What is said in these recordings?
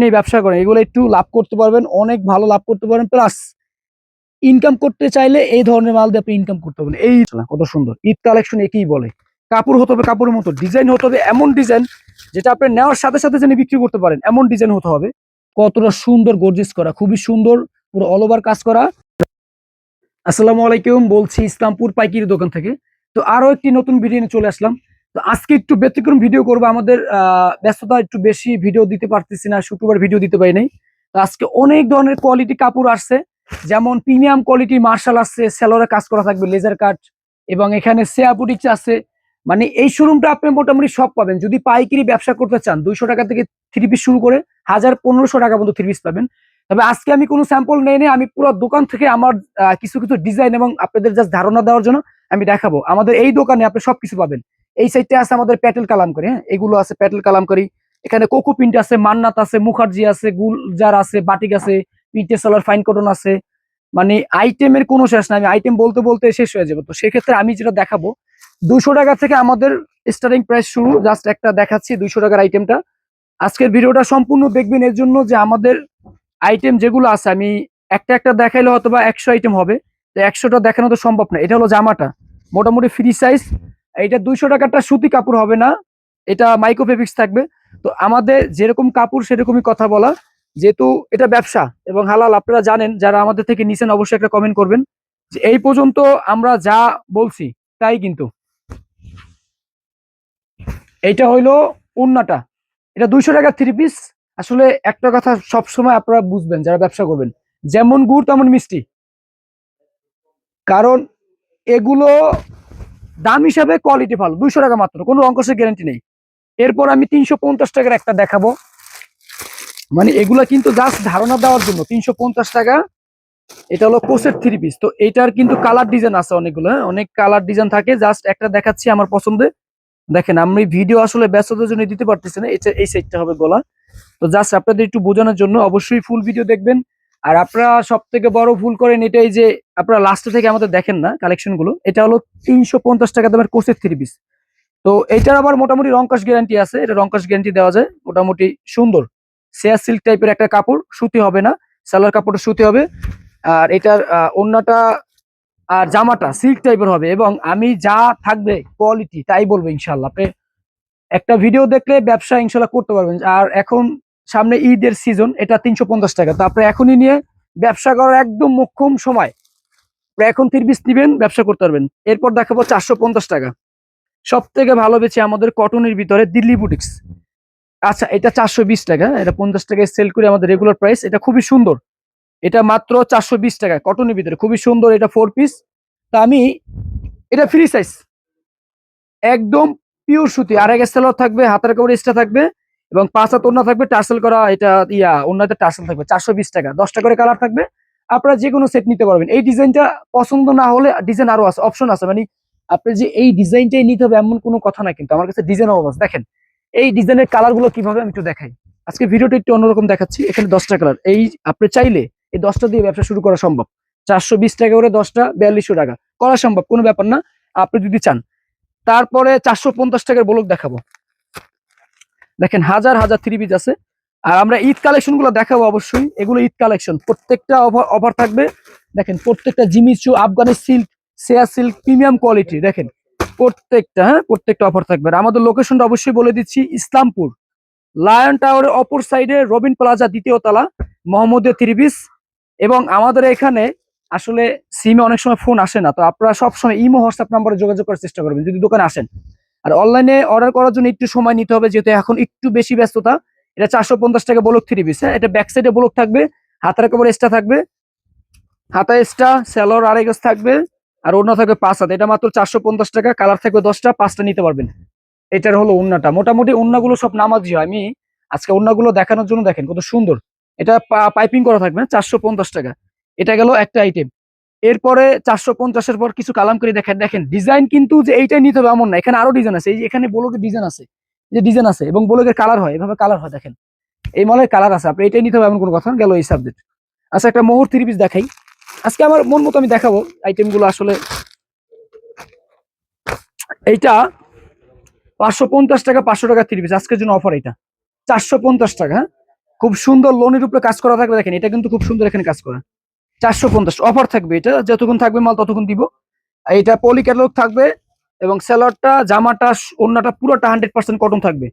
নিয়ে ব্যবসা করেন এগুলো একটু লাভ করতে পারবেন অনেক ভালো লাভ করতে পারবেন প্লাস ইনকাম করতে চাইলে এই ধরনের মাল দিয়ে আপনি ইনকাম করতে পারবেন। এই কত সুন্দর ঈদ কালেকশন একই বলে। কাপড় হতে হবে কাপড়ের মতো ডিজাইন হতে হবে এমন ডিজাইন যেটা আপনি নেওয়ার সাথে সাথে যিনি বিক্রি করতে পারেন এমন ডিজাইন হতে হবে। কতটা সুন্দর গর্জিস করা খুবই সুন্দর পুরো অল ওভার কাজ করা। আসসালামু আলাইকুম বলছি ইসলামপুর পাইকারি দোকান থেকে। তো আরও একটি নতুন ভিডিও নিয়ে চলে আসলাম। তো আজকে একটু ব্যতিক্রম ভিডিও করব। আমাদের ব্যস্ততা একটু বেশি ভিডিও দিতে পারতেছি না, শুক্রবার ভিডিও দিতে পারি নাই। তো আজকে অনেক ধরনের কোয়ালিটি কাপড় আসছে। যেমন প্রিমিয়াম কোয়ালিটি মার্শাল আছে সেলোরে কাজ করা থাকবে লেজার কাট এবং এখানে সেয়াপুটিক্স আছে। মানে এই শোরুমটা আপনি মোটামুটি সব পাবেন। যদি পাইকারি ব্যবসা করতে চান, দুইশো টাকা থেকে থ্রি পিস শুরু করে হাজার পনেরোশো টাকা পর্যন্ত থ্রি পিস পাবেন। তবে আজকে আমি কোনো স্যাম্পল নেই নেই। আমি পুরো দোকান থেকে আমার কিছু কিছু ডিজাইন এবং আপনাদের জাস্ট ধারণা দেওয়ার জন্য আমি দেখাবো। আমাদের এই দোকানে আপনি সবকিছু পাবেন। এই সাইডটা আছে আমাদের প্যাটেল কালামকারি হ্যাঁ? এগুলো আছে প্যাটেল কালামকারি এখানে কোকো প্রিন্ট আছে, মান্নাত আছে, মুখার্জি আছে, গুলজার আছে, বাটিক আছে পিন্টে সালার ফাইন কটন আছে। মানে আইটেমের কোনো শেষ নাই, আমি আইটেম বলতে বলতে শেষ হয়ে যাবে। তো সেক্ষেত্রে আমি যেটা দেখাবো দুশো টাকা থেকে আমাদের স্টার্টিং প্রাইস শুরু জাস্ট একটা দেখাচ্ছি দুইশো টাকার আইটেমটা আজকের ভিডিওটা সম্পূর্ণ দেখবেন এর জন্য যে আমাদের আইটেম যেগুলো আছে, আমি একটা একটা দেখাইলে হয়তো বা একশো আইটেম হবে। তো একশোটা দেখানো তো সম্ভব না, এটা হলো জামাটা। মোটামুটি ফ্রি সাইজ এটা দুইশো টাকারটা সুতি কাপড় হবে না, এটা মাইক্রোফেব্রিক্স থাকবে। তো আমাদের যেরকম কাপড় সেরকমই কথা বলা। যেহেতু এটা ব্যবসা এবং হালাল, আপনারা জানেন, যারা আমাদের থেকে নিছেন অবশ্যই একটা কমেন্ট করবেন। যে এই পর্যন্ত আমরা যা বলছি, তাই কিন্তু। এইটা হইল উন্নাটা। এটা দুইশো টাকার থ্রি পিস আসলে একটা কথা সব সময় আপনারা বুঝবেন, যারা ব্যবসা করবেন। যেমন গুড়, তেমন মিষ্টি। কারণ এগুলো দাম হিসাবে কোয়ালিটি ভালো, দুইশো টাকা মাত্র, কোনো অঙ্কসের গ্যারান্টি নেই। এরপর আমি তিনশো পঞ্চাশ টাকার একটা দেখাবো। মানে এগুলা কিন্তু জাস্ট ধারণা দেওয়ার জন্য, তিনশো পঞ্চাশ টাকা, এটা হলো কোসের থ্রি পিস তো এটার কিন্তু কালার ডিজাইন আছে অনেকগুলো হ্যাঁ? অনেক কালার ডিজাইন থাকে জাস্ট একটা দেখাচ্ছি আমার পছন্দে। দেখেন, আমি ভিডিও আসলে ব্যস্ততার জন্য দিতে পারতেছি না এই সাইডটা হবে গলা। তো জাস্ট আপনাদের একটু বোঝানোর জন্য অবশ্যই ফুল ভিডিও দেখবেন। আর আপনারা সব থেকে বড় ভুল করেন এটাই যে আপনারা লাস্টে থেকে আমাদের দেখেন না কালেকশনগুলো, এটা হলো তিনশো পঞ্চাশ টাকা দামের কোসের থ্রি পিস তো এটার আবার মোটামুটি রংকাশ গ্যারান্টি আছে, এটা রংকাশ গ্যারান্টি দেওয়া যায়, মোটামুটি সুন্দর। সেয়ার সিল্ক টাইপের একটা কাপড়, সুতি হবে না, সালোয়ার কাপড়টা সুতি হবে। আর এটার ওড়নাটা আর জামাটা সিল্ক টাইপের হবে এবং আমি যা থাকবে কোয়ালিটি তাই বলব ইনশাল্লাহ আপনি একটা ভিডিও দেখলে ব্যবসা ইনশাল্লাহ করতে পারবেন। আর এখন সামনে ঈদের সিজন এটা তিনশো পঞ্চাশ টাকা। তো আপনি এখনই নিয়ে ব্যবসা করার একদম মোক্ষম সময়। এখন তিরবিস নিবেন ব্যবসা করতে পারবেন। এরপর দেখাবো চারশো পঞ্চাশ টাকা। সব থেকে ভালো বেছে আমাদের কটনের ভিতরে দিল্লি বুটিক্স আচ্ছা এটা চারশো বিশ টাকা। এটা পঞ্চাশ টাকায় সেল করে আমাদের রেগুলার প্রাইস এটা খুবই সুন্দর। এটা মাত্র চারশো বিশ টাকা কটনের ভিতরে। খুবই সুন্দর এটা ফোর পিস তা আমি, এটা ফ্রি সাইজ একদম পিওর সুতি। আর এক থাকবে, হাতের কাপড় এক্সট্রা থাকবে। এবং পাঁচ হাত ওড়না থাকবে, টার্সেল করা এটা ইয়া, ওড়নাতে টার্সেল থাকবে, চারশো বিশ টাকা, দশটা করে কালার থাকবে। আপনারা যে কোনো সেট নিতে পারবেন। এই ডিজাইনটা পছন্দ না হলে ডিজাইন আরও আছে অপশন আছে। মানে আপনি যে এই ডিজাইনটাই নিতে হবে এমন কোনো কথা না কিন্তু। আমার কাছে ডিজাইন অভাব আছে। দেখেন, এই ডিজাইনের কালারগুলো কীভাবে আমি একটু দেখাই। আজকে ভিডিওটা একটু অন্যরকম দেখাচ্ছি। এখানে দশটা কালার এই আপনি চাইলে এই দশটা দিয়ে ব্যবসা শুরু করা সম্ভব। চারশো বিশ টাকা করে দশটা, বিয়াল্লিশশো টাকা। করা সম্ভব, কোনো ব্যাপার না। আপনি যদি চান। তারপরে চারশো পঞ্চাশ টাকার ব্লক দেখাবো। দেখেন হাজার হাজার থ্রি পিস আছে। আর আমরা ঈদ কালেকশনগুলো দেখাবো অবশ্যই। এগুলো ঈদ কালেকশন প্রত্যেকটা অফার অফার থাকবে। দেখেন প্রত্যেকটা জিমিচু আফগানি সিল্ক সেয়া সিল্ক প্রিমিয়াম কোয়ালিটি দেখেন। প্রত্যেকটা হ্যাঁ? প্রত্যেকটা অফার থাকবে। আর আমাদের লোকেশনটা অবশ্যই বলে দিচ্ছি, ইসলামপুর। লায়ন টাওয়ারের অপর সাইডে রবিন প্লাজা দ্বিতীয় তলা, মোহাম্মদীয় থ্রি পিস এবং আমাদের এখানে আসলে সিমে অনেক সময় ফোন আসে না। তো আপনারা সবসময় ইমো হোয়াটসঅ্যাপ নাম্বারে যোগাযোগ করার চেষ্টা করবেন। যদি দোকানে আসেন। আর অনলাইনে অর্ডার করার জন্য একটু সময় নিতে হবে, যেহেতু এখন একটু বেশি ব্যস্ততা। এটা চারশো পঞ্চাশ টাকা বলক থ্রি পিস হ্যাঁ? এটা ব্যাক সাইডে বলক থাকবে, হাতের কাপড় এক্সট্রা থাকবে। হাতা এক্সট্রা স্যালোর আড়াই গজ থাকবে, আর ওড়না থাকবে পাঁচ হাত। এটা মাত্র চারশো পঞ্চাশ টাকা কালার থাকবে দশটা, পাঁচটা নিতে পারবেন। এটার হলো ওড়নাটা। মোটামুটি ওড়নাগুলো সব নামাজি হয়। আমি আজকে ওড়নাগুলো দেখানোর জন্য দেখেন কত সুন্দর। এটা পাইপিং করা থাকবে চারশো পঞ্চাশ টাকা। এটা গেল একটা আইটেম এরপরে চারশো পঞ্চাশের পর কিছু কালাম করে দেখেন দেখেন ডিজাইন কিন্তু যে এইটাই নিতে হবে এমন না। এখানে আরও ডিজাইন আছে, এই যে এখানে ব্লকের ডিজাইন আছে যে ডিজাইন আছে, এবং ব্লকের কালার হয়, এভাবে কালার হয়, দেখেন। এই মলের কালার আছে, আপনি এটাই নিতে হবে এমন কোনো কথা গেল এই সাবজেক্ট আচ্ছা একটা মোহর থ্রি পিস দেখাই। আজকে আমার মন মতো আমি দেখাবো আইটেমগুলো আসলে। এইটা পাঁচশো পঞ্চাশ টাকা, পাঁচশো টাকা থ্রি পিস আজকের জন্য অফার এটা চারশো পঞ্চাশ টাকা হ্যাঁ? খুব সুন্দর লোনের উপরে কাজ করা থাকবে দেখেন, এটা কিন্তু খুব সুন্দর এখানে কাজ করা। চারশো পঞ্চাশ অফার থাকবে এটা, যতক্ষণ থাকবে মাল ততক্ষণ দিব। এটা পলি ক্যাটালগ থাকবে এবং সেলারটা জামাটা অন্যটা পুরোটা হান্ড্রেড পার্সেন্ট কটন থাকবে।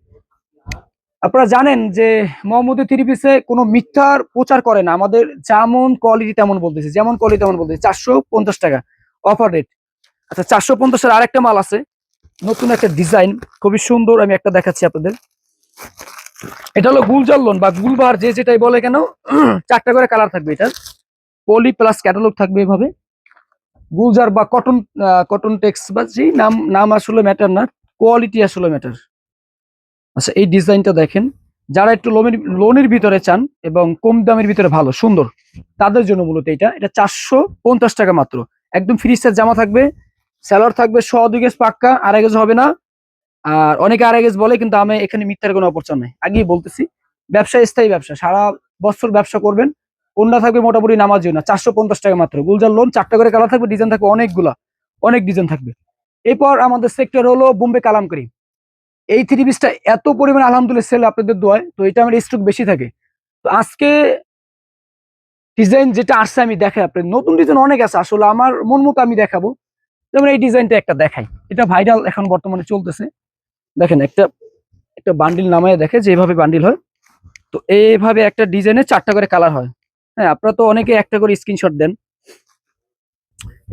আপনারা জানেন যে মোহাম্মদ থ্রি পিসে কোনো মিথ্যার প্রচার করে না। আমাদের যেমন কোয়ালিটি তেমন বলতেছে, যেমন কোয়ালিটি তেমন বলতেছে। চারশো পঞ্চাশ টাকা অফার রেট আচ্ছা চারশো পঞ্চাশের আরেকটা মাল আছে। নতুন একটা ডিজাইন খুবই সুন্দর, আমি একটা দেখাচ্ছি আপনাদের। এটা হলো গুলজার লোন বা গুলবার যে যেটাই বলে কেন, চারটা করে কালার থাকবে এটার। পলি প্লাস ক্যাটালগ থাকবে এভাবে। গুলজার বা কটন কটন টেক্স বা যে নাম নাম আসলে ম্যাটার না কোয়ালিটি আসলে ম্যাটার আচ্ছা এই ডিজাইনটা দেখেন। যারা একটু লোনের লোনের ভিতরে চান এবং কম দামের ভিতরে ভালো, সুন্দর, তাদের জন্য মূলত এটা। এটা চারশো পঞ্চাশ টাকা মাত্র। একদম ফ্রি সাইজ জামা থাকবে স্যালোয়ার থাকবে, শ দুই গেজ পাক্কা, আড়াই গেজ হবে না। আর অনেকে আড়াই গেজ বলে, কিন্তু আমি এখানে মিথ্যার কোনো অপরচয় নাই। আগেই বলতেছি, ব্যবসা স্থায়ী ব্যবসা, সারা বছর ব্যবসা করবেন কোনটা থাকবে মোটামুটি নামার জন্য, চারশো পঞ্চাশ টাকা মাত্র। গুলজার লোন চারটা করে কালার থাকবে ডিজাইন থাকবে অনেকগুলা, অনেক ডিজাইন থাকবে। এরপর আমাদের সেক্টর হলো বোম্বে কালামকারি। এই থ্রি পিসটা এত পরিমাণ আলহামদুলিল্লাহ সেল আপনাদের দোয়ায়, তো এটা আমার স্টক বেশি থাকে। তো আজকে ডিজাইন যেটা আসছে আমি দেখাই আপনার নতুন ডিজাইন অনেক আছে, আসলে আমার মন মতো আমি দেখাবো। যেমন এই ডিজাইনটা একটা দেখাই। এটা ভাইরাল এখন বর্তমানে চলতেছে। দেখেন একটা একটা বান্ডিল নামায় দেখে যেভাবে বান্ডিল হয়। তো এইভাবে একটা ডিজাইনে চারটা করে কালার হয়। হ্যাঁ আপনারা তো অনেকে একটা করে স্ক্রিনশট দেন।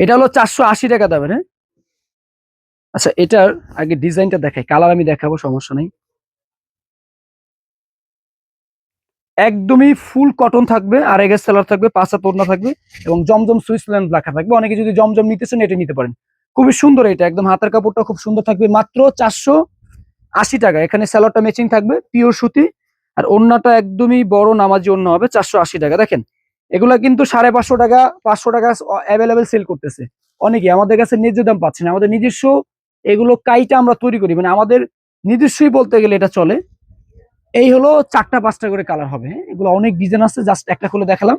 এটা হলো চারশো আশি টাকা দামের হ্যাঁ? আচ্ছা এটার আগে ডিজাইনটা দেখাই, কালার আমি দেখাবো, সমস্যা নেই। একদমই ফুল কটন থাকবে, আর এগের সেলার থাকবে পাঁচা তোরনা থাকবে, এবং জমজম সুইসল্যান্ড লেখা থাকবে। অনেকে যদি জমজম নিতে চান এটা নিতে পারেন। খুবই সুন্দর এটা, একদম হাতের কাপড়টা খুব সুন্দর থাকবে। মাত্র চারশো আশি টাকা, এখানে স্যালোয়ারটা ম্যাচিং থাকবে পিওর সুতি। আর অন্যটা একদমই বড় নামাজি অন্য হবে চারশো আশি টাকা। দেখেন, এগুলা কিন্তু সাড়ে পাঁচশো টাকা পাঁচশো টাকা অ্যাভেলেবেল সেল করতেছে। অনেকে আমাদের কাছে ন্যায্য দাম পাচ্ছে না। আমাদের নিজস্ব এগুলো কাইটা আমরা তৈরি করি। মানে আমাদের নিজস্বই বলতে গেলে এটা চলে। এই হলো চারটা পাঁচটা করে কালার হবে। হ্যাঁ? এগুলো অনেক ডিজাইন আছে জাস্ট একটা খুলে দেখালাম।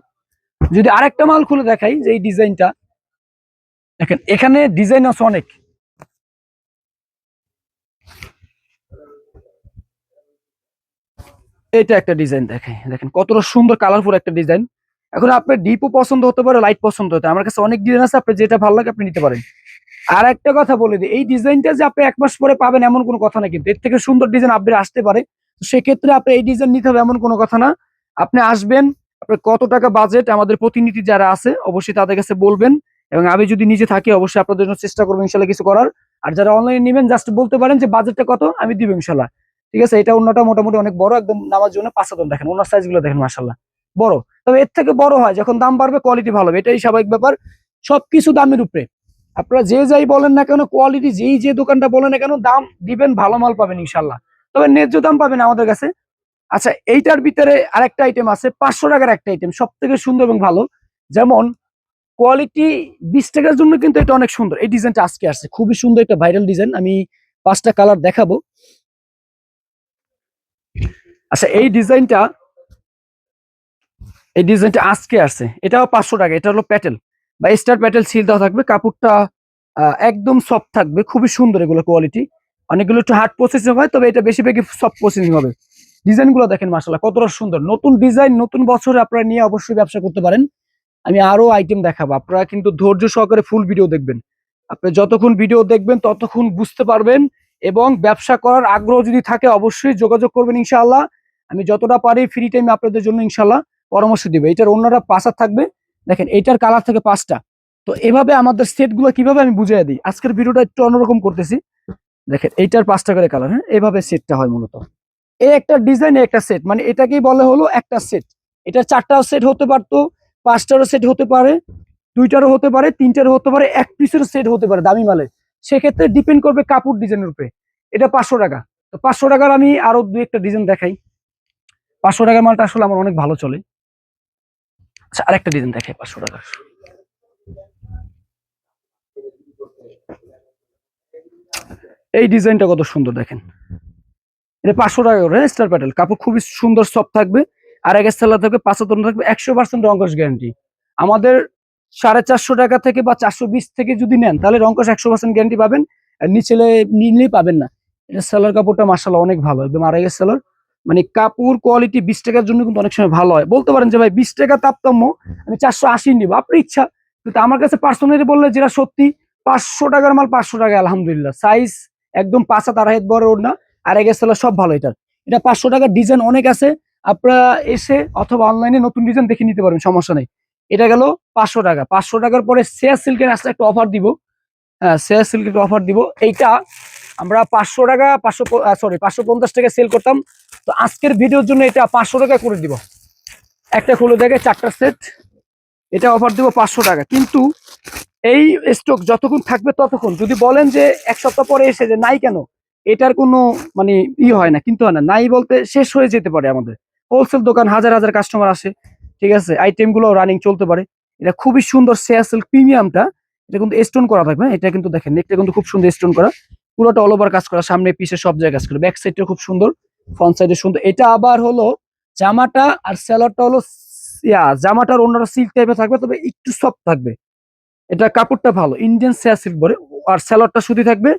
যদি আরেকটা মাল খুলে দেখাই যে এই ডিজাইনটা দেখেন, এখানে ডিজাইন আছে অনেক। এটা একটা ডিজাইন দেখেন দেখেন কতটা সুন্দর কালারফুল একটা ডিজাইন এখন আপনার ডিপও পছন্দ হতে পারে লাইট পছন্দ হতে আমার কাছে অনেক ডিজাইন আছে আপনার যেটা ভালো লাগে আপনি নিতে পারেন। আর একটা কথা বলে দিই, এই ডিজাইনটা যে আপনি এক মাস পরে পাবেন এমন কোনো কথা না কিন্তু, এর থেকে সুন্দর ডিজাইন আপনি আসতে পারে। সেক্ষেত্রে আপনি এই ডিজাইন নিতে হবে এমন কোনো কথা না। আপনি আসবেন, আপনার কত টাকা বাজেট আমাদের প্রতিনিধি যারা আছে, অবশ্যই তাদের কাছে বলবেন। এবং আমি যদি নিজে থাকি, অবশ্যই আপনাদের জন্য চেষ্টা করব ইনশাল্লাহ কিছু করার। আর যারা অনলাইনে নেবেন জাস্ট বলতে পারেন যে বাজেটটা কত, আমি দিব ইনশাল্লাহ ঠিক আছে? এটা অন্যটা মোটামুটি অনেক বড়, একদম নামার জন্য পাঁচ হাজার দেখেন ওনার সাইজগুলো দেখেন মাসাল্লাহ বড়। তবে এর থেকে বড় হয়, যখন দাম বাড়বে কোয়ালিটি ভালো হবে। এটাই স্বাভাবিক ব্যাপার। সবকিছু দামের উপরে। আপনারা যে যাই বলেন না কেন কোয়ালিটি যেই যে দোকানটা বলেন না কেন, দাম দিবেন, ভালো মাল পাবেন ইনশাল্লাহ তবে ন্যায্য দাম পাবেন আমাদের কাছে। আচ্ছা এইটার ভিতরে আরেকটা আইটেম আছে, পাঁচশো টাকার একটা আইটেম সব থেকে সুন্দর এবং ভালো। যেমন কোয়ালিটি বিশ টাকার জন্য কিন্তু এটা অনেক সুন্দর। এই ডিজাইনটা আজকে আসছে। খুবই সুন্দর একটা ভাইরাল ডিজাইন আমি পাঁচটা কালার দেখাবো। আচ্ছা এই ডিজাইনটা এই ডিজাইনটা আজকে আসছে এটাও পাঁচশো টাকা, এটা হলো প্যাটেল। বা স্টার প্যাটেল সিল দেওয়া থাকবে, কাপড়টা একদম সফট থাকবে, খুবই সুন্দর এগুলো কোয়ালিটি অনেকগুলো একটু হার্ড প্রসেসিং হয়, তবে এটা বেশিরভাগই সফট প্রসেসিং হবে। ডিজাইনগুলো দেখেন মাসাল্লাহ কতটা সুন্দর। নতুন ডিজাইন, নতুন বছরে আপনারা নিয়ে অবশ্যই ব্যবসা করতে পারেন। আমি আরও আইটেম দেখাবো। আপনারা কিন্তু ধৈর্য সহকারে ফুল ভিডিও দেখবেন। আপনি যতক্ষণ ভিডিও দেখবেন, ততক্ষণ বুঝতে পারবেন এবং ব্যবসা করার আগ্রহ যদি থাকে, অবশ্যই যোগাযোগ করবেন ইনশাআল্লাহ। আমি যতটা পারি ফ্রি টাইমে আপনাদের জন্য ইনশাআল্লাহ পরামর্শ দিবে। এটার অন্যরা পাঁচার থাকবে। দেখেন এইটার কালার থেকে পাঁচটা। তো এভাবে আমাদের সেটগুলো কীভাবে আমি বুঝিয়ে দিই? আজকের ভিডিওটা একটু অন্যরকম করতেছি। দেখেন, এইটার পাঁচটা করে কালার হ্যাঁ? এইভাবে সেটটা হয় মূলত। এই একটা ডিজাইন একটা সেট মানে এটাকেই বলে হলো একটা সেট এটা চারটাও সেট হতে পারতো, পাঁচটারও সেট হতে পারে, দুইটারও হতে পারে, তিনটারও হতে পারে, এক পিসের সেট হতে পারে দামি মালের। সেক্ষেত্রে ডিপেন্ড করবে কাপড় ডিজাইনের উপরে। এটা পাঁচশো টাকা। তো পাঁচশো টাকার আমি আরও দু একটা ডিজাইন দেখাই। পাঁচশো টাকার মালটা আসলে আমার অনেক ভালো চলে। আচ্ছা আরেকটা ডিজাইন দেখে পাঁচশো টাকার এই ডিজাইনটা কত সুন্দর দেখেন। এটা পাঁচশো টাকা করে স্টার প্যাটেল। কাপড় খুবই সুন্দর, সফট থাকবে। আর এক সেলার থাকবে পাঁচশো তরুণ থাকবে একশো পার্সেন্ট রঙ্কশ গ্যারান্টি। আমাদের সাড়ে চারশো টাকা থেকে বা চারশো বিশ থেকে যদি নেন, তাহলে রঙ্কশ একশো পার্সেন্ট গ্যারান্টি পাবেন। আর নিচে নিলেই পাবেন না। এটা সেলার কাপড়টা মার্শাল অনেক ভালো, একদম আড়াই সেলার। মানে কাপড় কোয়ালিটি বিশ টাকার জন্য কিন্তু অনেক সময় ভালো হয়। বলতে পারেন যে ভাই, বিশ টাকা তারতম্য, আমি চারশো আশি নিব। আপনার ইচ্ছা। কিন্তু আমার কাছে পার্সোনালি বললে যেটা সত্যি, পাঁচশো টাকার মাল পাঁচশো টাকা আলহামদুলিল্লাহ। সাইজ একদম পাঁচ আড়াই হাত বড় ওড়না, আর এক সব ভালো এটা এটা পাঁচশো টাকার ডিজাইন অনেক আছে। আপনারা এসে অথবা অনলাইনে নতুন ডিজাইন দেখে নিতে পারবেন, সমস্যা নেই। এটা গেল পাঁচশো টাকা। পাঁচশো টাকার পরে শেয়ার সিল্কের আসলে একটা অফার দিব। হ্যাঁ শেয়ার সিল্কের অফার দিব। এইটা আমরা পাঁচশো টাকা, পাঁচশো সরি পাঁচশো পঞ্চাশ টাকা সেল করতাম। তো আজকের ভিডিওর জন্য এটা পাঁচশো টাকা করে দিব। একটা খুলে দেখে চারটা সেট এটা অফার দিব পাঁচশো টাকা কিন্তু এই স্টক যতক্ষণ থাকবে ততক্ষণ, যদি বলেন যে এক সপ্তাহ পরে এসে যে নাই কেন, এটার কোনো মানে ই হয় না, কিন্তু হয় না। নাই বলতে শেষ হয়ে যেতে পারে আমাদের। হোলসেল দোকান হাজার হাজার কাস্টমার আসে, ঠিক আছে? আইটেমগুলো রানিং চলতে পারে। এটা খুবই সুন্দর শেয়ার সিল্ক প্রিমিয়ামটা এটা কিন্তু স্টোন করা থাকবে হ্যাঁ? এটা কিন্তু দেখেন নেকটা কিন্তু খুব সুন্দর স্টোন করা। পুরোটা অল ওভার কাজ করা, সামনে, পিছে সব জায়গায় কাজ করে। ব্যাক সাইডটা খুব সুন্দর। ফ্রন্ট সাইডে সুন্দর। এটা আবার হলো জামাটা আর স্যালোয়ারটা হলো ইয়া, জামাটার অন্যটা সিল্ক টাইপের থাকবে, তবে একটু সফট থাকবে। এটা কাপড়টা ভালো ইন্ডিয়ান শেয়ার সিল্ক বলে, আর স্যালোয়ারটা শুধু থাকবে।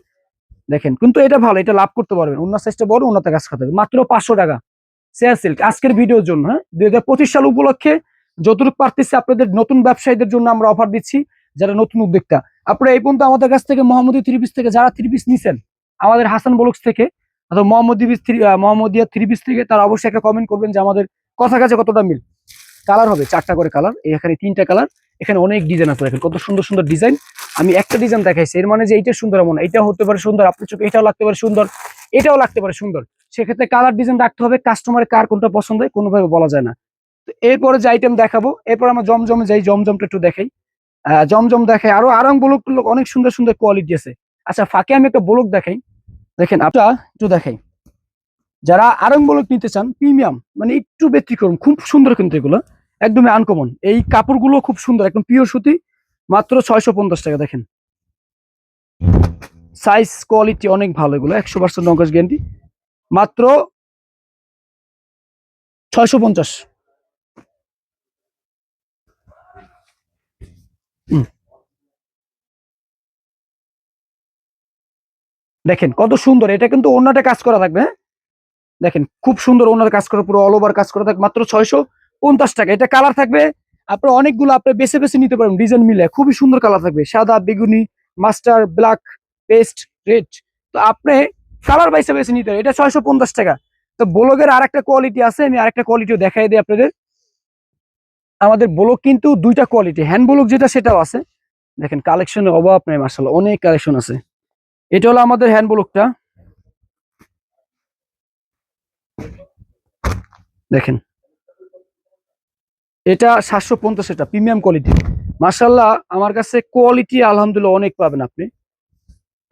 দেখেন, কিন্তু এটা ভালো, এটা লাভ করতে পারবেন। অন্য সাইজটা বড়, অন্যতে কাজ হবে মাত্র পাঁচশো টাকা শেয়ার সিল্ক আজকের ভিডিওর জন্য হ্যাঁ? দুই হাজার পঁচিশ সাল উপলক্ষে যতটুকু পারতেছি আপনাদের নতুন ব্যবসায়ীদের জন্য আমরা অফার দিচ্ছি, যারা নতুন উদ্যোক্তা। আপনারা এই পর্যন্ত আমাদের কাছ থেকে, মোহাম্মদী থ্রি পিস থেকে যারা থ্রি পিস নিছেন, আমাদের হাসান ব্লগস থেকে অথবা Mohammadi piece three Mohammadia three piece থেকে তারা অবশ্যই একটা কমেন্ট করবেন যে আমাদের কথা কাছে কতটা মিল। কালার হবে, চারটা করে কালার এখানে তিনটা কালার এখানে অনেক ডিজাইন আছে দেখেন, কত সুন্দর সুন্দর ডিজাইন আমি একটা ডিজাইন দেখাইছি, এর মানে যে এইটা সুন্দর এমন এটা হতে পারে সুন্দর, আপনার চোখে এটাও লাগতে পারে সুন্দর, এটাও লাগতে পারে সুন্দর। সেক্ষেত্রে কালার ডিজাইন রাখতে হবে কাস্টমারের কার কোনটা পছন্দ হয়, কোনোভাবে বলা যায় না। তো এরপরে যে আইটেম দেখাবো, এরপর আমরা জমজমে যাই, জমজমটা একটু দেখাই। জমজম দেখাই, আরও আরং ব্লক অনেক সুন্দর সুন্দর কোয়ালিটি আছে। আচ্ছা ফাঁকে আমি একটা ব্লক দেখাই। দেখেন, আপনারা একটু দেখাই। যারা আরং নিতে চান, প্রিমিয়াম মানে একটু ব্যতিক্রম, খুব সুন্দর কিন্তু এগুলো, একদমই আনকমন এই কাপড়গুলো খুব সুন্দর, একদম পিওর সুতি, মাত্র ছয়শো পঞ্চাশ টাকা, দেখেন। সাইজ কোয়ালিটি অনেক ভালো এগুলো, একশো পার্সেন্ট নঙ্কাশ গ্যারান্টি মাত্র ছয়শো পঞ্চাশ। দেখেন, কত সুন্দর। এটা কিন্তু অন্যটা কাজ করা থাকবে হ্যাঁ? দেখেন, খুব সুন্দর ওনার কাজ করা, পুরো অল ওভার কাজ করা থাকবে, মাত্র ছয়শো পঞ্চাশ টাকা। এটা কালার থাকবে, আপনার অনেকগুলো আপনি বেছে বেছে নিতে পারবেন ডিজাইন মিলে। খুবই সুন্দর কালার থাকবে, সাদা, বেগুনি মাস্টার ব্ল্যাক পেস্ট রেড তো আপনি কালার বাইসে বেছে নিতে পারেন। এটা ছয়শো পঞ্চাশ টাকা। তো ব্লগের আরেকটা কোয়ালিটি আছে, আমি আরেকটা কোয়ালিটিও দেখাই দিই আপনাদের। আমাদের ব্লগ কিন্তু দুইটা কোয়ালিটি হ্যান্ড ব্লগ যেটা, সেটাও আছে। দেখেন কালেকশনের অভাব নেই মার্শাল অনেক কালেকশন আছে। এটা হলো আমাদের হ্যান্ড ব্লগটা দেখেন। এটা সাতশো পঞ্চাশ এটা প্রিমিয়াম কোয়ালিটি মার্শাল্লাহ আমার কাছে কোয়ালিটি আলহামদুলিল্লাহ অনেক পাবেন আপনি।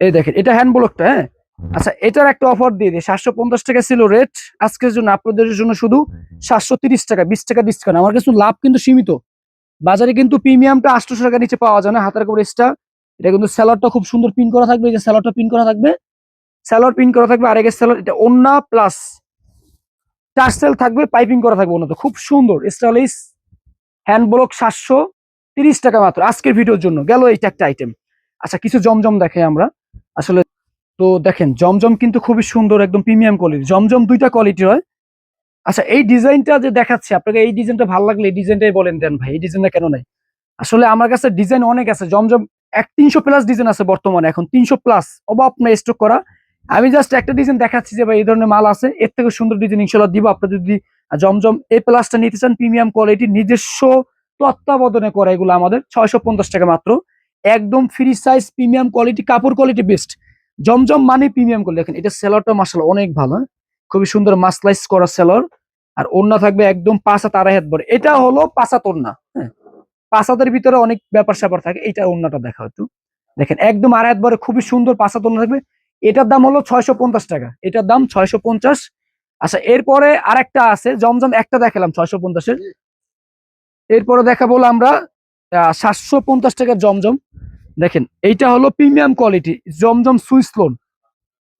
এই দেখেন, এটা হ্যান্ড ব্লকটা হ্যাঁ? আচ্ছা এটার একটা অফার দিয়ে দিই। সাতশো পঞ্চাশ টাকা ছিল রেট আজকের জন্য আপনাদের জন্য শুধু সাতশো তিরিশ টাকা, বিশ টাকা ডিসকাউন্ট আমার কাছে লাভ কিন্তু সীমিত। বাজারে কিন্তু প্রিমিয়ামটা আটশোশো টাকা নিচে পাওয়া যায় না, হাতার কাপড় এটা কিন্তু স্যালাডটা খুব সুন্দর পিন করা থাকবে, এই যে স্যালাডটা পিন করা থাকবে। স্যালাড পিন করা থাকবে আরেকের স্যালাড এটা ওন্না প্লাস টার্সেল থাকবে পাইপিং করা থাকবে ওনাতে খুব সুন্দর স্টাইলিশ হ্যান্ড ব্লক সাতশো তিরিশ টাকা মাত্র। আজকের ভিডিওর জন্য, গেল এইটা একটা আইটেম আচ্ছা কিছু জমজম দেখাই আমরা। আসলে তো দেখেন, জমজম কিন্তু খুবই সুন্দর, একদম প্রিমিয়াম কোয়ালিটি জমজম দুইটা কোয়ালিটি হয়। আচ্ছা এই ডিজাইনটা যে দেখাচ্ছে, আপনাকে এই ডিজাইনটা ভালো লাগলে এই ডিজাইনটাই বলেন দেন ভাই, এই ডিজাইনটা কেন নাই? আসলে আমার কাছে ডিজাইন অনেক আছে, জমজম এক তিনশো প্লাস ডিজাইন আছে বর্তমানে এখন, তিনশো প্লাস অভাব না স্টক করা। আমি জাস্ট একটা ডিজাইন দেখাচ্ছি যে ভাই, এই ধরনের মাল আছে। এর থেকে সুন্দর ডিজাইন ইনশাল্লাহ দিব। আপনি যদি জমজম এই প্লাসটা নিতে চান প্রিমিয়াম কোয়ালিটি নিজস্ব তত্ত্বাবধানে করা এগুলো আমাদের, ছয়শো পঞ্চাশ টাকা মাত্র। একদম ফ্রি সাইজ প্রিমিয়াম কোয়ালিটি কাপড় কোয়ালিটি বেস্ট জমজম মানে প্রিমিয়াম কোয়ালিটি দেখেন, এটা সেলরটা মাসাল অনেক ভালো হ্যাঁ? খুবই সুন্দর মাসলাইজ করা সেলর আর ওন্না থাকবে একদম পাঁচ হাত আড়াই হাত বড়। এটা হলো পাঁচ হাত ওন্না হ্যাঁ? হাতের ভিতরে অনেক ব্যাপার স্যাপার থাকে এটা অন্যটা দেখা একটু। দেখেন একদম আড়াই হাত বড় খুবই সুন্দর হাত ওন্না থাকবে। এটার দাম হলো ছয়শো পঞ্চাশ টাকা। এটার দাম ছয়শো পঞ্চাশ। আচ্ছা এরপরে আরেকটা আছে জমজম একটা দেখালাম ছয়শো পঞ্চাশের। এরপরে দেখা বলো আমরা সাতশো পঞ্চাশ টাকার জমজম। দেখেন এইটা হলো premium quality Zamzam Swiss lawn.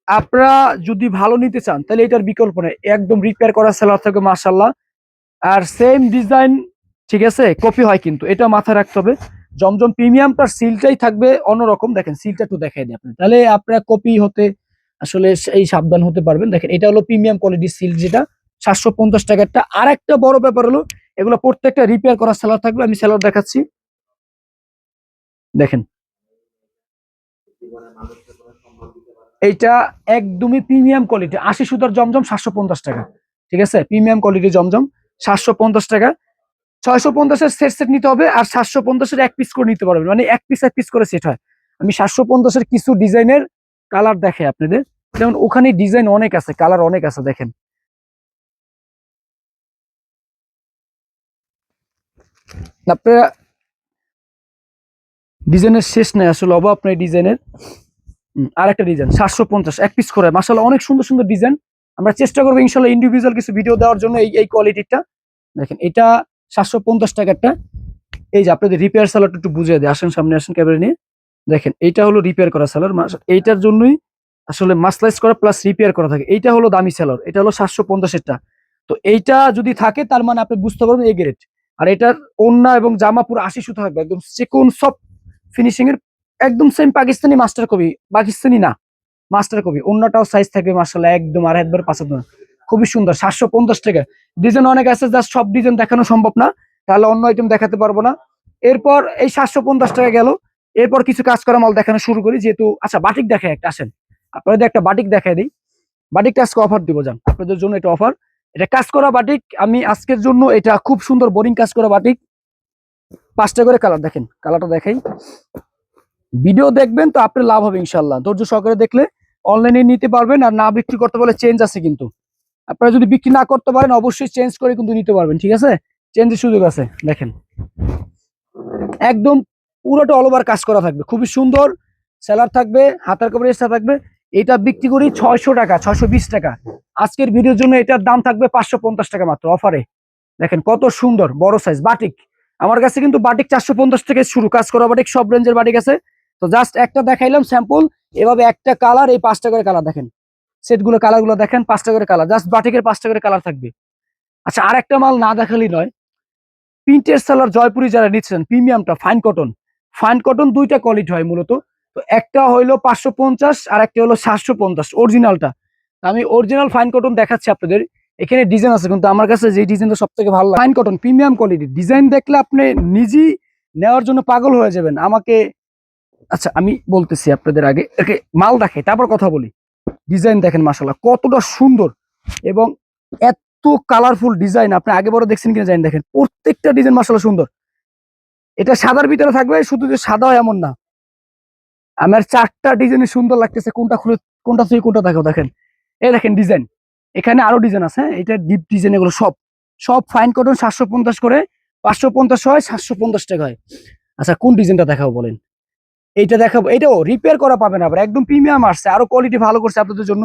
আপনারা যদি ভালো নিতে চান তাহলে এটার বিকল্প নেই। একদম রিপেয়ার করা সেলার থাকবে মার্শাল্লাহ আর সেম ডিজাইন ঠিক আছে? কপি হয় কিন্তু, এটা মাথায় রাখতে হবে। জমজম প্রিমিয়ামটার সিলটাই থাকবে অন্যরকম। দেখেন, সিলটা একটু দেখাই দিই আপনি তাহলে আপনারা কপি হতে আসলে এই সাবধান হতে পারবেন। দেখেন, এটা হলো প্রিমিয়াম কোয়ালিটি সিল যেটা। সাতশো পঞ্চাশ টাকারটা আর একটা বড় ব্যাপার হলো, এগুলো প্রত্যেকটা রিপেয়ার করা সেলার থাকবে। আমি সেলার দেখাচ্ছি। দেখেন। এইটা একদমই প্রিমিয়াম কোয়ালিটি। আশি সুতার জমজম সাতশো পঞ্চাশ টাকা। ঠিক আছে? প্রিমিয়াম কোয়ালিটি জমজম সাতশো পঞ্চাশ টাকা। ছয়শো পঞ্চাশের সেট সেট নিতে হবে আর সাতশো পঞ্চাশের এক পিস করে নিতে পারবেন। মানে এক পিস এক পিস করে সেট হয়। আমি সাতশো পঞ্চাশের কিছু ডিজাইনের কালার দেখে আপনাদের। যেমন ওখানে ডিজাইন অনেক আছে কালার অনেক আছে, দেখেন। আপনারা ডিজাইনের শেষ নাই, আসলে অভাব আপনার ডিজাইনের। আর একটা ডিজাইন, সাতশো পঞ্চাশ, এক পিস করে। মাসাল অনেক সুন্দর সুন্দর ডিজাইন। আমরা চেষ্টা করব ইনশাল্লাহ ইন্ডিভিজুয়াল কিছু ভিডিও দেওয়ার জন্য এই এই কোয়ালিটিটা দেখেন, এটা সাতশো পঞ্চাশ টাকারটা। এই যে আপনাদের রিপেয়ার সালারটা একটু বুঝিয়ে দেয় আসেন সামনে, আসেন ক্যামেরা নিয়ে। দেখেন, এইটা হলো রিপেয়ার করা সালার এইটার জন্যই আসলে মাসলাইজ করা প্লাস রিপেয়ার করা থাকে। এইটা হলো দামি সেলার এটা হলো সাতশো পঞ্চাশেরটা। তো এইটা যদি থাকে, তার মানে আপনি বুঝতে পারবেন এই গ্রেড আর এটার ওন্না এবং জামা পুরো আশি সুতো থাকবে, একদম চিকন সব ফিনিশিং এর একদম সেম পাকিস্তানি মাস্টার কবি পাকিস্তানি না মাস্টার কবি অন্যটাও সাইজ থাকবে মার্শাল্লাহ একদম আর একবার পাঁচাত খুবই সুন্দর, সাতশো পঞ্চাশ টাকা। ডিজাইন অনেক আছে জাস্ট সব ডিজাইন দেখানো সম্ভব না। তাহলে অন্য আইটেম দেখাতে পারব না। এরপর এই সাতশো পঞ্চাশ টাকা গেল। এরপর কিছু কাজ করা মাল দেখানো শুরু করি, যেহেতু আচ্ছা বাটিক দেখায় একটা, আসেন। আপনাদের একটা বাটিক দেখাই দিই। বাটিকটা আজকে অফার দিব, যান। আপনাদের জন্য এটা অফার এটা কাজ করা বাটিক, আমি আজকের জন্য এটা খুব সুন্দর বোরিং কাজ করা বাটিক। পাঁচটা করে কালার দেখেন কালারটা দেখাই। ভিডিও দেখবেন তো আপনার লাভ হবে ইনশাল্লাহ ধৈর্য সহকারে দেখলে অনলাইনে নিতে পারবেন আর না বিক্রি করতে বলে চেঞ্জ আছে কিন্তু। আপনারা যদি বিক্রি না করতে পারেন, অবশ্যই চেঞ্জ করে কিন্তু নিতে পারবেন, ঠিক আছে? চেঞ্জের সুযোগ আছে, দেখেন। একদম পুরোটা অল ওভার কাজ করা থাকবে, খুবই সুন্দর সেলার থাকবে, হাতার কাপড় এক্সট্রা থাকবে। এটা বিক্রি করি ছয়শো টাকা, ছয়শো বিশ টাকা। আজকের ভিডিওর জন্য এটার দাম থাকবে পাঁচশো পঞ্চাশ টাকা মাত্র অফারে দেখেন কত সুন্দর, বড় সাইজ বাটিক আমার কাছে কিন্তু বাটিক চারশো পঞ্চাশ থেকে শুরু, কাজ করা বাটিক সব রেঞ্জের বাটিক আছে। তো জাস্ট একটা দেখাইলাম স্যাম্পল এভাবে একটা কালার এই পাঁচটা করে কালার দেখেন। সেটগুলো কালারগুলো দেখেন, পাঁচটা করে কালার জাস্ট বাটিকের পাঁচটা করে কালার থাকবে। আচ্ছা আর একটা মাল না দেখালেই নয় প্রিন্টের সেলার জয়পুরি যারা নিচ্ছেন প্রিমিয়ামটা ফাইন কটন ফাইন কটন দুইটা কোয়ালিটি হয় মূলত। তো একটা হইল পাঁচশো পঞ্চাশ আর একটা হলো সাতশো পঞ্চাশ অরিজিনালটা আমি অরিজিনাল ফাইন কটন দেখাচ্ছি আপনাদের। এখানে ডিজাইন আছে, কিন্তু আমার কাছে যে ডিজাইনটা সব থেকে ভালো fine cotton premium quality design দেখলে আপনি নিজেই নেওয়ার জন্য পাগল হয়ে যাবেন। আমাকে আচ্ছা আমি বলতেছি আপনাদের আগে। একে মাল দেখে তারপর কথা বলি। ডিজাইন দেখেন মাসাল্লাহ কতটা সুন্দর এবং এত কালারফুল ডিজাইন আপনি আগে বড় দেখছেন কিনা জানেন দেখেন প্রত্যেকটা ডিজাইন মাসাল্লাহ সুন্দর। এটা সাদার ভিতরে থাকবে, শুধু যে সাদা এমন না। আমার চারটা ডিজাইন সুন্দর লাগতেছে, কোনটা খুলে, কোনটা থেকে কোনটা দেখো দেখেন। এই দেখেন ডিজাইন এখানে আরও ডিজাইন আছে হ্যাঁ? এটা ডিপ ডিজাইন এগুলো সব সব ফাইন কটন সাতশো পঞ্চাশ করে, পাঁচশো পঞ্চাশ হয়, সাতশো পঞ্চাশ টাকা হয়। আচ্ছা কোন ডিজাইনটা দেখাবো বলেন? এইটা দেখাবো। এটাও রিপেয়ার করা পাবেন আবার। একদম প্রিমিয়াম আসছে। আরও কোয়ালিটি ভালো করছে আপনাদের জন্য।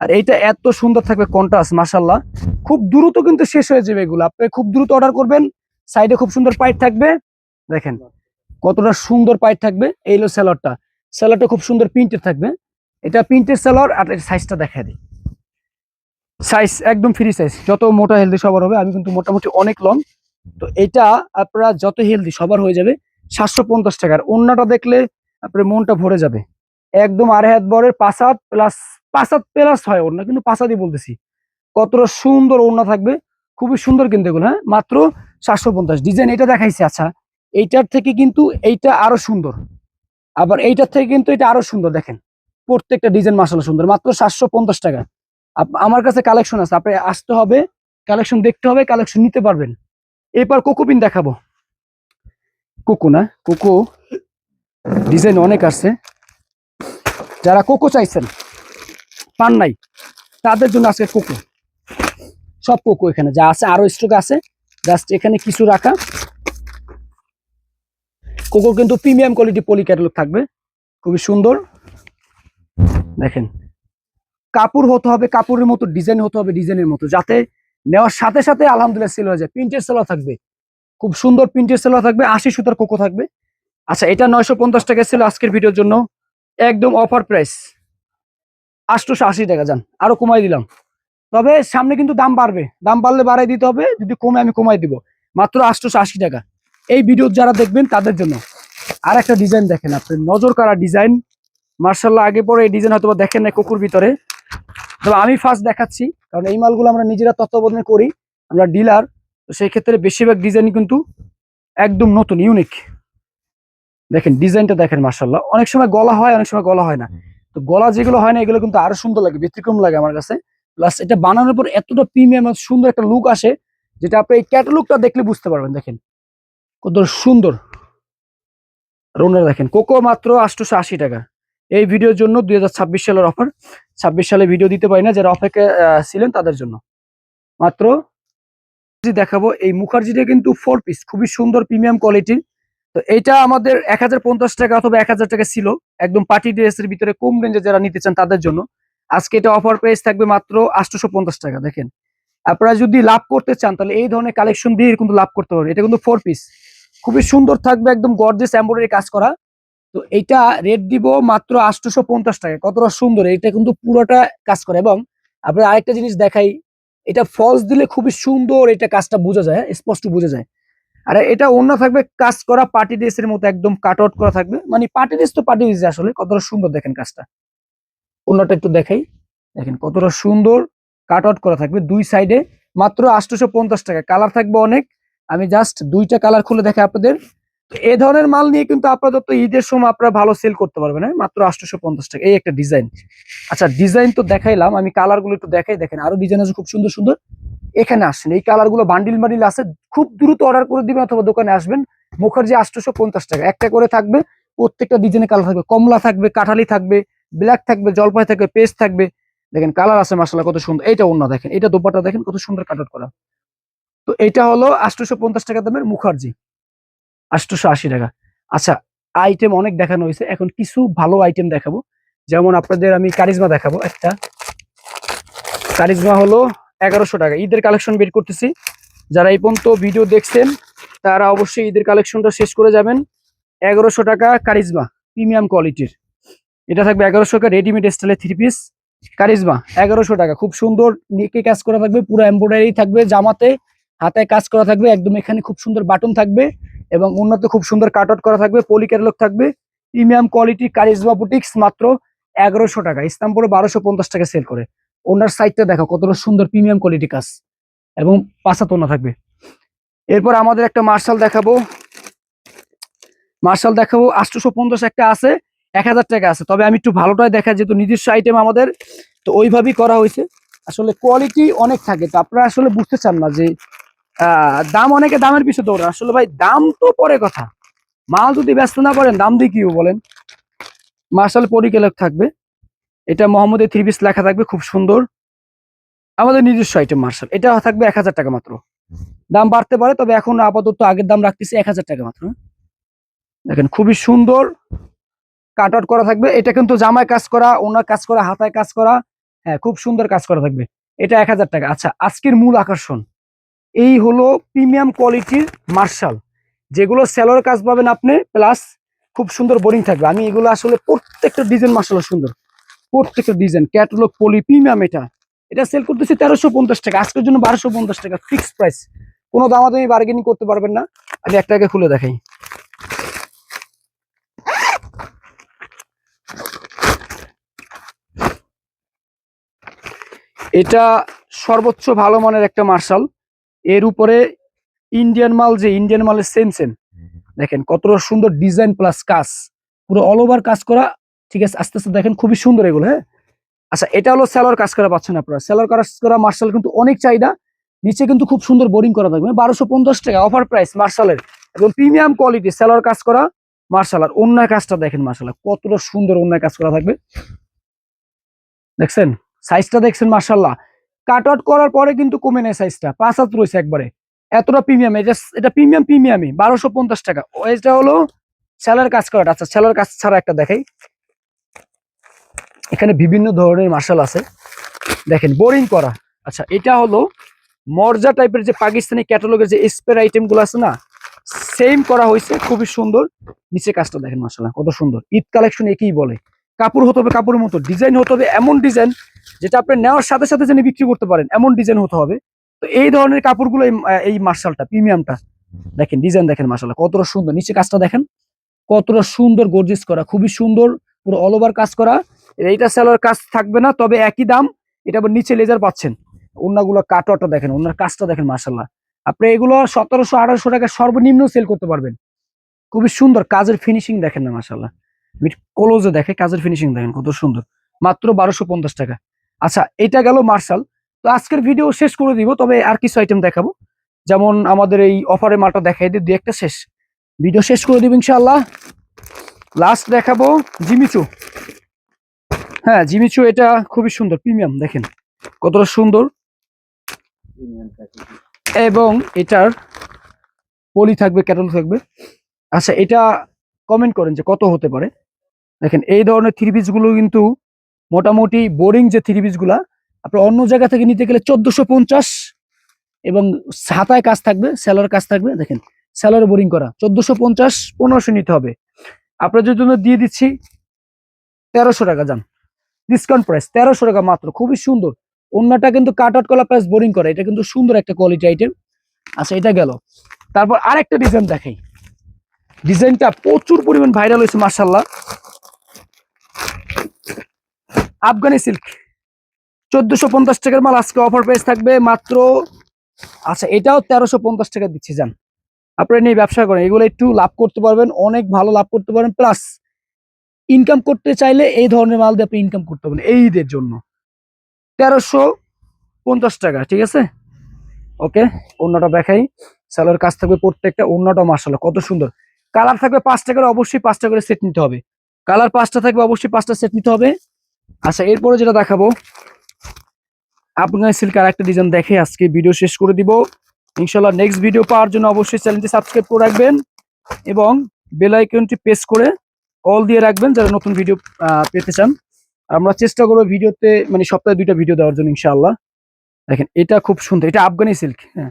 আর এইটা এত সুন্দর থাকবে কন্ট্রাস্ট মাসাল্লাহ খুব দ্রুত কিন্তু শেষ হয়ে যাবে এগুলো। আপনি খুব দ্রুত অর্ডার করবেন। সাইডে খুব সুন্দর পাইট থাকবে। দেখেন কতটা সুন্দর পাইট থাকবে। এই হলো স্যালাডটা স্যালাডটা খুব সুন্দর প্রিন্টের থাকবে। এটা প্রিন্টের স্যালাড আর এর সাইজটা দেখা দিই। সাইজ একদম ফ্রি সাইজ যত মোটা হেলদি সবার হবে। আমি কিন্তু মোটামুটি অনেক লং তো এটা আপনারা যত হেলদি সবার হয়ে যাবে। সাতশো পঞ্চাশ টাকার। অন্যটা দেখলে আপনার মনটা ভরে যাবে। একদম আড়াই হাত বরের পাঁচ প্লাস পাঁচ প্লাস হয় ওড়না কিন্তু পাঁচ বলতেছি। কতটা সুন্দর ওড়না থাকবে, খুবই সুন্দর কিন্তু এগুলো হ্যাঁ? মাত্র সাতশো পঞ্চাশ। ডিজাইন এটা দেখাইছে আচ্ছা। এইটার থেকে কিন্তু এইটা আরও সুন্দর। আবার এইটার থেকে কিন্তু এটা আরও সুন্দর, দেখেন। প্রত্যেকটা ডিজাইন মাসালা সুন্দর। মাত্র সাতশো পঞ্চাশ টাকা। আমার কাছে কালেকশন আছে। আপনি আসতে হবে, কালেকশন দেখতে হবে, কালেকশন নিতে পারবেন। এরপর কোকো পিন দেখাবো। কোকো না, কোকো ডিজাইন অনেক আছে। যারা কোকো চাইছেন, পান নাই, তাদের জন্য আজকে কোকো। সব কোকো এখানে, যা আছে আরও স্টক আছে। জাস্ট এখানে কিছু রাখা। কোকো কিন্তু প্রিমিয়াম কোয়ালিটি পলি ক্যাটালগ থাকবে। খুবই সুন্দর। দেখেন, কাপড় হতে হবে, কাপড়ের মতো, ডিজাইন হতে হবে ডিজাইনের মতো। যাতে নেওয়ার সাথে সাথে আলহামদুলিল্লাহ সেল হয়ে যায়। প্রিন্টের সেলা থাকবে। খুব সুন্দর প্রিন্টের সেলা থাকবে। আশি সুতার কোকো থাকবে। আচ্ছা এটা নয়শো পঞ্চাশ টাকা ছিল আজকের ভিডিওর জন্য। একদম অফার প্রাইস আটশোশো আশি টাকা যান আরও কমাই দিলাম। তবে সামনে কিন্তু দাম বাড়বে। দাম বাড়লে বাড়াই দিতে হবে। যদি কমে, আমি কমাই দিব। মাত্র আটশোশো আশি টাকা। এই ভিডিও যারা দেখবেন, তাদের জন্য। আর একটা ডিজাইন দেখেন আপনি। নজর কারা ডিজাইন মার্শাল্লাহ, আগে পরে এই ডিজাইন হয়তো দেখেন না কুকুর ভিতরে। তবে আমি ফার্স্ট দেখাচ্ছি। কারণ এই মালগুলো আমরা নিজেরা তত্ত্বাবধানে করি। আমরা ডিলার তো সেই ক্ষেত্রে বেশিরভাগ ডিজাইন কিন্তু একদম নতুন ইউনিক দেখেন ডিজাইনটা দেখেন মার্শাল্লাহ অনেক সময় গলা হয় অনেক সময় গলা হয় না। তো গলা যেগুলো হয় না এগুলো কিন্তু আরও সুন্দর লাগে ব্যতিক্রম লাগে আমার কাছে। প্লাস এটা বানানোর পর এতটা প্রিমিয়াম সুন্দর একটা লুক আসে যেটা আপনি এই ক্যাটালগটা দেখলে বুঝতে পারবেন দেখেন। কত সুন্দর। রোনার দেখেন কোকো মাত্র আটশোশো আশি টাকা। এই ভিডিওর জন্য দুই হাজার ছাব্বিশ সালের অফার ছাব্বিশ সালে ভিডিও দিতে পারি না যারা অপেক্ষা ছিলেন তাদের জন্য। মাত্র দেখাবো এই মুখার্জিটা কিন্তু ফোর পিস খুবই সুন্দর প্রিমিয়াম কোয়ালিটির তো এটা আমাদের এক হাজার পঞ্চাশ টাকা অথবা এক হাজার টাকা ছিল। একদম পার্টি ড্রেসের ভিতরে কম রেঞ্জে যারা নিতে চান তাদের জন্য। আজকে এটা অফার প্রাইস থাকবে মাত্র আটশোশো টাকা, দেখেন। আপনারা যদি লাভ করতে চান, তাহলে এই ধরনের কালেকশন দিয়ে কিন্তু লাভ করতে পারবেন। এটা কিন্তু ফোর পিস খুবই সুন্দর থাকবে, একদম গর্জেস এম্বয়ডারি কাজ করা। তো এইটা রেট দিব মাত্র আটশোশো পঞ্চাশ টাকা। কতটা সুন্দর, এটা কিন্তু পুরোটা কাজ করে। এবং আপনার আরেকটা জিনিস দেখাই, এটা ফলস দিলে খুবই সুন্দর এটা কাজটা বোঝা যায়, স্পষ্ট বোঝা যায়। আর এটা অন্য থাকবে, কাজ করা পার্টি ড্রেসের মতো একদম কাট আউট করা থাকবে। মানে পার্টি ড্রেস তো পার্টি ড্রেস আসলে কতটা সুন্দর দেখেন কাজটা। অন্যটা একটু দেখাই। দেখেন কতটা সুন্দর কাট আউট করা থাকবে দুই সাইডে মাত্র আটশোশো পঞ্চাশ টাকা। কালার থাকবে অনেক। আমি জাস্ট দুইটা কালার খুলে দেখে আপনাদের। তো এই ধরনের মাল নিয়ে কিন্তু আপাতত ঈদের সময় আপনারা ভালো সেল করতে পারবেন হ্যাঁ? মাত্র আটশোশো পঞ্চাশ টাকা। এই একটা ডিজাইন আচ্ছা ডিজাইন তো দেখাইলাম। আমি কালারগুলো একটু দেখাই। দেখেন আরও ডিজাইন আছে খুব সুন্দর সুন্দর। এখানে আসেন। এই কালারগুলো বান্ডিল বান্ডিল আছে, খুব দ্রুত অর্ডার করে দিবেন অথবা দোকানে আসবেন। মুখার্জি আটশোশো পঞ্চাশ টাকা, একটা করে থাকবে, প্রত্যেকটা ডিজাইনের কালার থাকবে। কমলা থাকবে, কাঠালি থাকবে ব্ল্যাক থাকবে, জলপাই থাকবে পেস্ট থাকবে। দেখেন কালার আছে মাসালা কত সুন্দর। এটা অন্য দেখেন এটা দোপাটা দেখেন, কত সুন্দর কাট করা। তো এটা হলো আটশোশো পঞ্চাশ টাকা দামের মুখার্জি। আটশোশো আশি টাকা। আচ্ছা আইটেম অনেক দেখানো হয়েছে। এখন কিছু ভালো আইটেম দেখাবো। যেমন আপনাদের আমি কারিজমা দেখাবো একটা। কারিজমা হলো এগারোশো টাকা। ঈদের কালেকশন বের করতেছি। যারা এই পর্যন্ত ভিডিও দেখছেন, তারা অবশ্যই ঈদের কালেকশনটা শেষ করে যাবেন। এগারোশো টাকা কারিজমা, প্রিমিয়াম কোয়ালিটির। এটা থাকবে এগারোশো টাকা রেডিমেড স্টাইলের থ্রি পিস কারিজমা, এগারোশো টাকা। খুব সুন্দর নিকে কাজ করা থাকবে, পুরো এমব্রয়ডারি থাকবে জামাতে। হাতে কাজ করা থাকবে, একদম এখানে খুব সুন্দর বাটন থাকবে এবং উন্নত খুব সুন্দর কাট আউট করা থাকবে পলি ক্যাটালগ থাকবে। প্রিমিয়াম কোয়ালিটি কারিজমা বুটিক্স মাত্র এগারোশো টাকা। ইসলামপুরে বারোশো পঞ্চাশ টাকা সেল করে। ওনার সাইডটা দেখো, কতটা সুন্দর প্রিমিয়াম কোয়ালিটি কাজ। এবং পাঁচাতোনা থাকবে। এরপর আমাদের একটা মার্শাল দেখাবো। মার্শাল দেখাবো আটশোশো পঞ্চাশ একটা আছে, এক হাজার টাকা আছে। তবে আমি একটু ভালোটাই দেখা যেহেতু নিজস্ব আইটেম আমাদের, তো ওইভাবেই করা হয়েছে। আসলে কোয়ালিটি অনেক থাকে, তো আপনারা আসলে বুঝতে চান না যে দাম অনেকে দামের পিছনে দৌড়ান আসলে ভাই, দাম তো পরে কথা। মাল যদি ব্যস্ত না করেন, দাম দিয়ে কি বলেন? মার্শাল পরিকেলক থাকবে। এটা মোহাম্মদের থ্রি পিস লেখা থাকবে, খুব সুন্দর। আমাদের নিজস্ব আইটেম মার্শাল এটা থাকবে এক হাজার টাকা মাত্র। দাম বাড়তে পারে, তবে এখন আপাতত আগের দাম রাখতেছি এক হাজার টাকা মাত্র? দেখেন, খুবই সুন্দর। কাট আউট করা থাকবে। এটা কিন্তু জামায় কাজ করা, ওনার কাজ করা, হাতায় কাজ করা। হ্যাঁ খুব সুন্দর কাজ করা থাকবে। এটা এক হাজার টাকা। আচ্ছা আজকের মূল আকর্ষণ। এই হলো প্রিমিয়াম কোয়ালিটির মার্শাল যেগুলো সেলোর কাজ পাবেন আপনি প্লাস খুব সুন্দর বোরিং থাকবে। আমি এগুলো আসলে প্রত্যেকটা ডিজাইন মার্শাল সুন্দর। প্রত্যেকটা ডিজাইন ক্যাটালগ পলি প্রিমিয়াম এটা। এটা সেল করতেছি তেরোশো পঞ্চাশ টাকা, আজকের জন্য বারোশো পঞ্চাশ টাকা ফিক্সড প্রাইস কোনো দামাদামি বার্গেনিং করতে পারবেন না। আমি একটাকে খুলে দেখাই। এটা সর্বোচ্চ ভালো মানের একটা মার্শাল এর উপরে ইন্ডিয়ান মাল যে ইন্ডিয়ান মালের সেম সেম দেখেন, কতটা সুন্দর ডিজাইন প্লাস কাজ। পুরো অল ওভার কাজ করা ঠিক আছে? আস্তে আস্তে দেখেন, খুবই সুন্দর এগুলো হ্যাঁ? আচ্ছা এটা হলো সেলর কাজ করা পাচ্ছেন আপনারা। সেলর কাজ করা মার্শাল কিন্তু অনেক চাহিদা। নিচে কিন্তু খুব সুন্দর বোরিং করা থাকবে। বারোশো পঞ্চাশ টাকা অফার প্রাইস মার্শালের। এবং প্রিমিয়াম কোয়ালিটি সেলর কাজ করা মার্শাল। আর অন্য কাজটা দেখেন মার্শাল, কতটা সুন্দর অন্য কাজ করা থাকবে। দেখছেন? সাইজটা দেখছেন মার্শাল্লাহ। কাট আউট করার পরে কিন্তু কমে নেয় সাইজটা পাঁচ হাত রয়েছে একবারে। এতটা প্রিমিয়াম এটা এটা প্রিমিয়াম প্রিমিয়ামই বারোশো পঞ্চাশ টাকা। এটা হলো সেলার কাজ করাটা। আচ্ছা সেলার কাজ ছাড়া একটা দেখাই। এখানে বিভিন্ন ধরনের মার্শাল আছে। দেখেন, বোরিং করা। আচ্ছা এটা হলো মর্জা টাইপের যে পাকিস্তানি ক্যাটালগের যে স্পের আইটেমগুলো আছে না সেম করা হয়েছে, খুবই সুন্দর। নিচে কাজটা দেখেন, মার্শাল্লাহ, কত সুন্দর। ঈদ কালেকশন একই বলে। কাপড় হতে হবে কাপড়ের মতো ডিজাইন হতে হবে এমন ডিজাইন যেটা আপনি নেওয়ার সাথে সাথে যেন বিক্রি করতে পারেন, এমন ডিজাইন হতে হবে। তো এই ধরনের কাপড়গুলো এই- মার্শালটা প্রিমিয়ামটা দেখেন ডিজাইন দেখেন, মার্শাল্লাহ, কতটা সুন্দর। নিচে কাজটা দেখেন, কতটা সুন্দর গর্জিস করা, খুবই সুন্দর, পুরো অল ওভার কাজ করা। এইটা সেলার কাজ থাকবে না, তবে একই দাম, এটা আবার নিচে লেজার পাচ্ছেন। অন্যগুলো কাটোয়াটা দেখেন অন্যার কাজটা দেখেন মাসাল্লাহ আপনি এগুলো সতেরোশো, আঠারোশো টাকা সর্বনিম্ন সেল করতে পারবেন। খুবই সুন্দর, কাজের ফিনিশিং দেখেন না মাসাল্লাহ ক্লোজে দেখে কাজের ফিনিশিং দেখেন, কত সুন্দর। মাত্র বারোশো পঞ্চাশ টাকা। আচ্ছা এটা গেল মার্শাল তো আজকের ভিডিও শেষ করে দিব, তবে আর কিছু আইটেম দেখাবো। যেমন আমাদের এই অফারের মালটা দেখাই দিই দু একটা শেষ। ভিডিও শেষ করে দিব ইনশাল্লাহ লাস্ট দেখাবো জিমিচু। হ্যাঁ জিমিচু এটা খুবই সুন্দর, প্রিমিয়াম, দেখেন। কতটা সুন্দর। এবং এটার পলি থাকবে ক্যাটল থাকবে। আচ্ছা এটা কমেন্ট করেন যে কত হতে পারে। দেখেন, এই ধরনের থ্রি পিসগুলো কিন্তু মোটামুটি বোরিং যে থ্রি পিসগুলা আপনার অন্য জায়গা থেকে নিতে গেলে চোদ্দশো পঞ্চাশ এবং হাতায় কাজ থাকবে স্যালোর কাজ থাকবে, দেখেন। স্যালোর বোরিং করা, চোদ্দশো পঞ্চাশ, পনেরোশো নিতে হবে। আপনাদের জন্য দিয়ে দিচ্ছি তেরোশো টাকা, যান। ডিসকাউন্ট প্রাইস তেরোশো টাকা মাত্র, খুবই সুন্দর। অন্যটা কিন্তু কাট আউট কলা প্রাইস বোরিং করে, এটা কিন্তু সুন্দর একটা কোয়ালিটি আইটেম আচ্ছা এটা গেল। তারপর আরেকটা ডিজাইন দেখাই। ডিজাইনটা প্রচুর পরিমাণ ভাইরাল হয়েছে মার্শাল্লাহ আফগানি সিল্ক চোদ্দশো পঞ্চাশ টাকার মাল আজকে অফার প্রাইস থাকবে মাত্র আচ্ছা এটাও তেরোশো পঞ্চাশ টাকা দিচ্ছি, যান। আপনারা নিয়ে ব্যবসা করেন, এগুলো একটু লাভ করতে পারবেন, অনেক ভালো লাভ করতে পারেন প্লাস ইনকাম করতে চাইলে এই ধরনের মাল দিয়ে আপনি ইনকাম করতে পারবেন, এই ঈদের জন্য। তেরোশো পঞ্চাশ টাকা, ঠিক আছে? ওকে, অন্যটা দেখাই। স্যালোর কাজ থাকবে প্রত্যেকটা, অন্যটা মার্শাল্লাহ কত সুন্দর। কালার থাকবে পাঁচটা করে, অবশ্যই পাঁচটা করে সেট নিতে হবে। কালার পাঁচটা থাকবে, অবশ্যই পাঁচটা সেট নিতে হবে। আচ্ছা এরপরে যেটা দেখাবো, আপনার সিল্ক আর একটা ডিজাইন দেখে আজকে ভিডিও শেষ করে দিব। ইনশাল্লাহ নেক্সট ভিডিও পাওয়ার জন্য অবশ্যই চ্যানেলটি সাবস্ক্রাইব করে রাখবেন এবং বেল আইকনটি প্রেস করে অল দিয়ে রাখবেন যারা নতুন ভিডিও পেতে চান। আমরা চেষ্টা করব ভিডিওতে মানে সপ্তাহে দুইটা ভিডিও দেওয়ার জন্য, ইনশাআল্লাহ। দেখেন, এটা খুব সুন্দর। এটা আফগানি সিল্ক হ্যাঁ।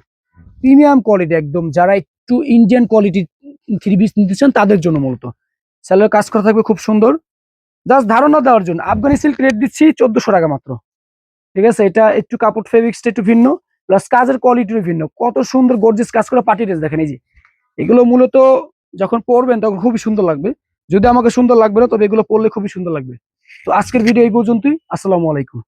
প্রিমিয়াম কোয়ালিটি একদম। যারা একটু ইন্ডিয়ান কোয়ালিটি থ্রি পিস নিতে চান, তাদের জন্য মূলত। স্যালোর কাজ করা থাকবে খুব সুন্দর। জাস্ট ধারণা দেওয়ার জন্য, আফগানি সিল্ক রেট দিচ্ছি চোদ্দশো টাকা মাত্র। ঠিক আছে? এটা একটু কাপড় ফেব্রিক্সটা একটু ভিন্ন প্লাস কাজের কোয়ালিটিও ভিন্ন। কত সুন্দর গর্জিয়াস কাজ করা পার্টি ড্রেস দেখেন, এই যে। এগুলো মূলত যখন পরবেন, তখন খুবই সুন্দর লাগবে। যদি আমাকে সুন্দর লাগবে না, তবে এগুলো পড়লে খুবই সুন্দর লাগবে। তো আজকের ভিডিও এই পর্যন্তই। আসসালামু আলাইকুম।